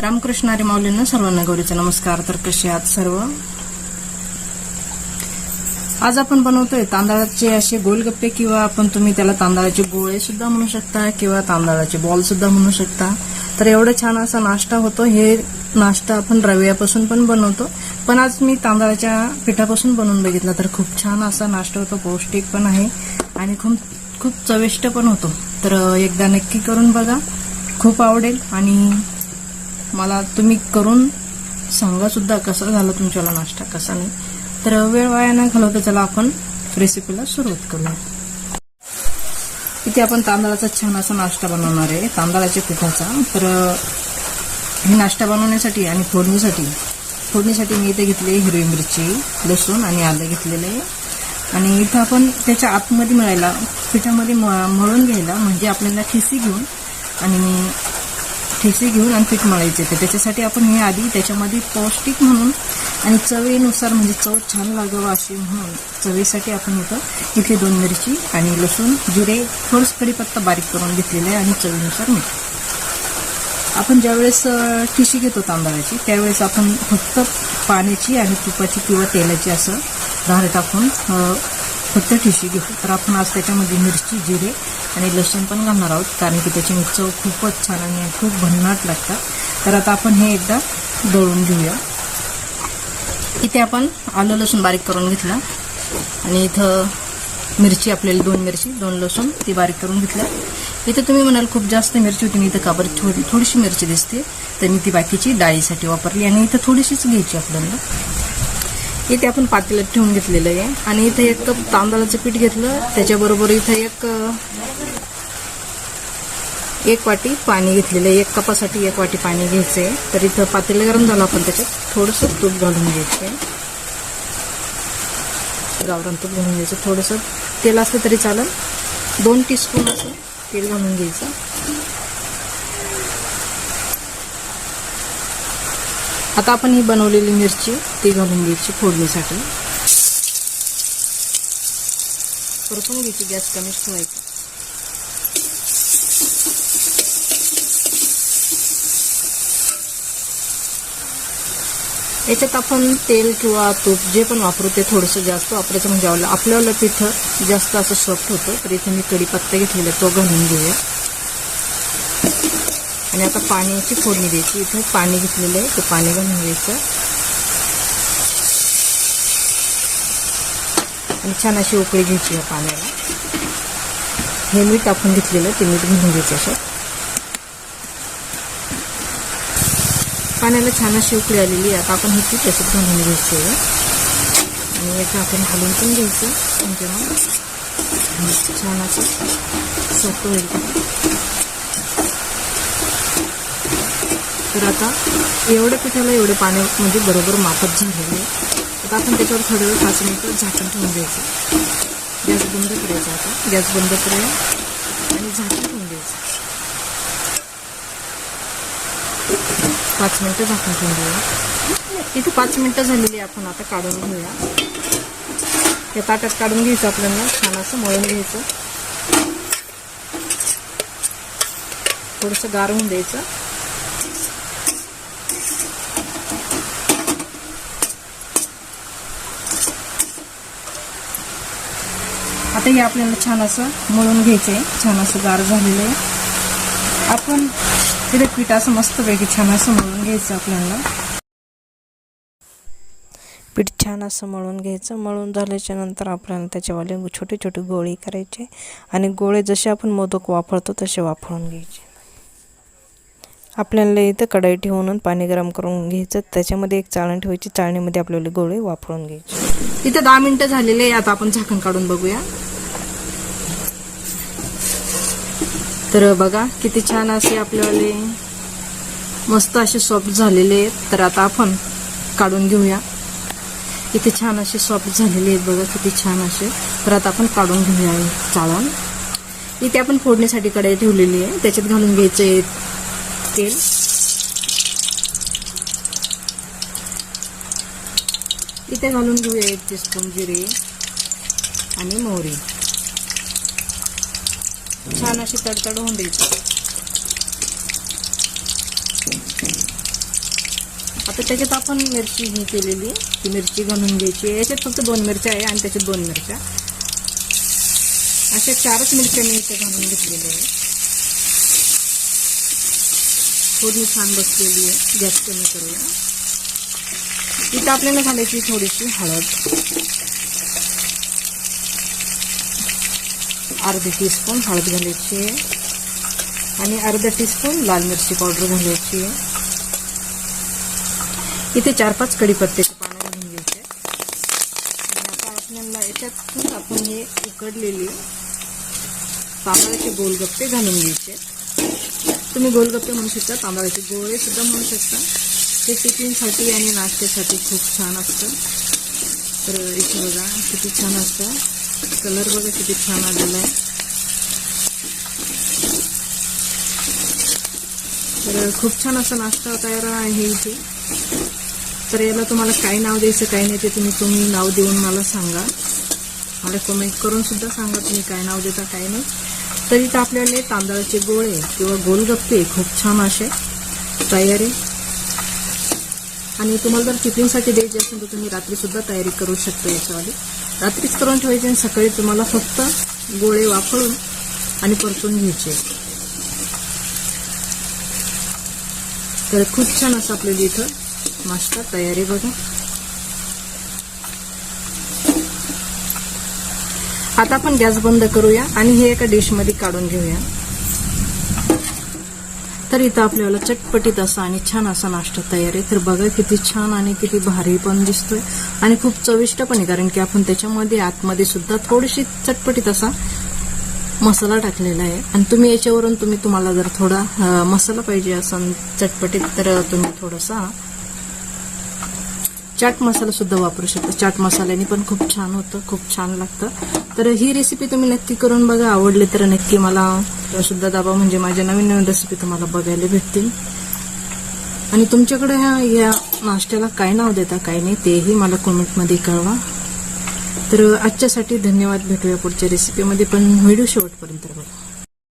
रामकृष्ण आरे माऊलींना सर्वांना गौरीचा नमस्कार. तर कसे आहात सर्व? आज आपण बनवतोय तांदळाचे असे गोलगप्पे किंवा आपण तुम्ही त्याला तांदळाचे गोळे सुद्धा म्हणू शकता किंवा तांदळाचे बॉल सुद्धा म्हणू शकता. तर एवढं छान असा नाश्ता होतो. हे नाश्ता आपण रव्यापासून पण बनवतो. पण आज मी तांदळाच्या पिठापासून बनवून बघितला तर खूप छान असा नाश्ता होतो. पौष्टिक पण आहे आणि खूप खूप चविष्ट पण होतो. तर एकदा नक्की करून बघा. खूप आवडेल आणि मला तुम्ही करून सांगा सुद्धा कसा झाला तुमच्याला नाश्ता कसा नाही. तर वेळ वाया न घालवता चला आपण रेसिपीला सुरुवात करूया. इथे आपण तांदळाचा छान असा नाश्ता बनवणार आहे. तांदळाच्या पिठाचा. तर हे नाश्ता बनवण्यासाठी आणि फोडणीसाठी फोडणीसाठी मी इथे घेतली हिरवी मिरची लसूण आणि आलं घेतलेलं आहे. आणि इथं आपण त्याच्या आतमध्ये मिळायला पिठामध्ये मळून घ्यायला म्हणजे आपल्याला खिसी घेऊन आणि ठेचे घेऊन आणि पीठ मळायचे ते त्याच्यासाठी आपण हे आधी त्याच्यामध्ये पौष्टिक म्हणून आणि चवीनुसार म्हणजे चव छान लागावं अशी म्हणून चवीसाठी आपण इथं इथे दोन मिरची आणि लसूण जिरे थोडंसं कढीपत्ता बारीक करून घेतलेलं आहे आणि चवीनुसार मीठ. आपण ज्यावेळेस ठिशी घेतो तांदळाची त्यावेळेस आपण फक्त पाण्याची आणि तुपाची किंवा तेलाची असं धार टाकून फक्त ठिशी घेतो. तर आपण आज त्याच्यामध्ये मिरची जिरे आणि लसूण पण घालणार आहोत कारण की त्याची चव खूपच छान आणि खूप भन्नाट लागतात. तर आता आपण हे एकदा दळून घेऊया. इथे आपण आलं लसूण बारीक करून घेतलं. आणि इथं मिरची आपल्याला दोन मिरची दोन लसूण ती बारीक करून घेतल्या. इथे तुम्ही म्हणाल खूप जास्त मिरची होती मी इथं काबर थोडी थोडीशी मिरची दिसते. तर मी ती बाकीची डाळीसाठी वापरली आणि इथं थोडीशीच घ्यायची आपल्याला. इथे आपण पातेल्यात ठेवून घेतलेलं आहे. आणि इथे एक कप तांदळाचं पीठ घेतलं. त्याच्याबरोबर इथं एक एक वाटी पाणी घेतलेलं आहे. एक कपासाठी एक वाटी पाणी घ्यायचं आहे तर इथं पातेलं गरम झालं आपण त्याच्यात थोडंसं तूप घालून घ्यायचं आहे गावरान तूप घालून घ्यायचं. थोडंसं तेल असलं तरी चालेल. दोन टीस्पून असं तेल घालून घ्यायचं. आता आपण ही बनवलेली मिरची ती घालून घ्यायची फोडणीसाठी. परतून घ्यायची गॅस कमी ठेवायचा. याच्यात आपण तेल किंवा तूप जे पण वापरू ते थोडंसं जास्त वापरायचं म्हणजे आपल्याला पिठं जास्त असं सॉफ्ट होतं तर इथे मी कढीपत्ता घेतलेला तो घालून घेऊया. आणि आता पाण्याची फोडणी द्यायची. इथे पाणी घेतलेलं आहे. ते पाणी घालून घ्यायचं. आणि छान अशी उकळी घ्यायची या पाण्याला. हे मीठ आपण घेतलेलं ते मीठ घालून घ्यायचं असं. पाण्याला छान अशी उकळी आलेली आहे. आता आपण हे पीठ असं घालून घ्यायचं आहे. आणि याचं आपण घालून पण घ्यायचं. म्हणजे मग छान असं सोपं होईल तर आता एवढं पिठाला एवढे पाणी म्हणजे बरोबर मापत झालेले आहे. आता आपण त्याच्यावर थोडं वेळ पाच मिनिटं झाकण ठेवून द्यायचं गॅस बंद करायचा आता. गॅस बंद करूया आणि झाकण ठेवून द्यायचं पाच मिनिटं झाकण ठेवून देऊया इथे पाच मिनिटं झालेली आपण आता काढून घेऊया. या ताटात काढून घ्यायचं आपल्याला छान असं मळून घ्यायचं. थोडंसं गार होऊन द्यायचं. आता हे आपल्याला छान असं मळून घ्यायचं आहे छान असं गार झालेलं आहे. आपण तिथे पीठ असं मस्तपैकी छान असं मळून घ्यायचं आपल्याला. पीठ छान असं मळून घ्यायचं. मळून झाल्याच्यानंतर आपल्याला त्याच्यावाले छोटे छोटे गोळे करायचे. आणि गोळे जसे आपण मोदक वापरतो तसे वापरून घ्यायचे. आपल्याला इथं कढई ठेवून पाणी गरम करून घ्यायचं. त्याच्यामध्ये एक चाळण ठेवायची. चाळणीमध्ये आपल्याला गोळे वापरून घ्यायचे. इथे दहा मिनिटं झालेले आहे. आता आपण झाकण काढून बघूया. तर बघा किती छान असे आपल्यावाले मस्त असे सॉफ्ट झालेले आहेत. तर आता आपण काढून घेऊया. इथे छान असे सॉफ्ट झालेले आहेत बघा किती छान असे. तर आता आपण काढून घेऊया चाळून इथे आपण फोडणीसाठी कढाई ठेवलेली आहे. त्याच्यात घालून घ्यायचे तेल. इथे घालून घेऊया एक टीस्पून जिरे आणि मोहरी. छान अशी तडतड होऊन द्यायची. आता त्याच्यात आपण मिरची ही केलेली ती मिरची घालून घ्यायची आहे. याच्यात फक्त दोन मिरच्या आहे आणि त्याच्यात दोन मिरच्या. अशा चारच मिरच्या मी इथे घालून घेतलेल्या आहे थोडी छान बसलेली आहे. गॅस कमी करूया. इथं आपल्याला घालायची थोडीशी हळद. अर्धी टीस्पून हळद घालायची आहे. आणि अर्धा टीस्पून लाल मिरची पावडर घालायची आहे. इथे चार पाच कढीपत्त्याचे पानं घालून घ्यायचे आणि आता आपल्याला याच्यातून आपण हे उकडलेली तांदळाचे गोलगप्पे घालून घ्यायचे तुम्ही गोलगप्पे म्हणू शकता तांदळाचे गोळे सुद्धा म्हणू शकता. ते टिफिनसाठी आणि नाश्त्यासाठी खूप छान असतं. तर इथे बघा किती छान असतं. कलर बघा किती छान आलेला आहे. तर खूप छान असा नाश्ता तयार आहे इथे. तर याला तुम्हाला काय नाव द्यायचं काय नाही ते तुम्ही तुम्ही नाव देऊन मला सांगा. मला कमेंट करून सुद्धा सांगा तुम्ही काय नाव देता काय नाही. तर इथं आपल्याला तांदळाचे गोळे किंवा गोलगप्पे खूप छान असे तयारी. आणि तुम्हाला जर टिफिनसाठी द्यायची असेल तर तुम्ही रात्रीसुद्धा तयारी करू शकता याच्यावाली. रात्रीच करून ठेवायचे आणि सकाळी तुम्हाला फक्त गोळे वापरून आणि परतून घ्यायचे. तर खूप छान असं आपल्याला इथं नाश्ता तयारी बघा. आता आपण गॅस बंद करूया आणि हे एका डिशमध्ये काढून घेऊया. तर इथं आपल्याला चटपटीत असा आणि छान असा नाश्ता तयार आहे. तर बघा किती छान आणि किती भारी पण दिसतोय. आणि खूप चविष्ट पण आहे कारण की आपण त्याच्यामध्ये आतमध्ये सुद्धा थोडीशी चटपटीत असा मसाला टाकलेला आहे. आणि तुम्ही याच्यावरून तुम्ही तुम्हाला जर थोडा मसाला पाहिजे असा चटपटीत तर तुम्ही थोडासा चाट मसाला सुद्धा वापरू शकता. चाट मसाल्याने पण खूप छान होतं खूप छान लागतं. तर ही रेसिपी तुम्ही नक्की करून बघा. आवडली तर नक्की मला सुद्धा दाबा. म्हणजे माझ्या नवीन नवीन रेसिपी तुम्हाला बघायला भेटतील. आणि तुमच्याकडे ह्या या नाश्त्याला काय नाव देता काय नाही तेही मला कॉमेंटमध्ये कळवा. तर आजच्यासाठी धन्यवाद. भेटूया पुढच्या रेसिपीमध्ये पण व्हिडिओ शेवटपर्यंत बघा.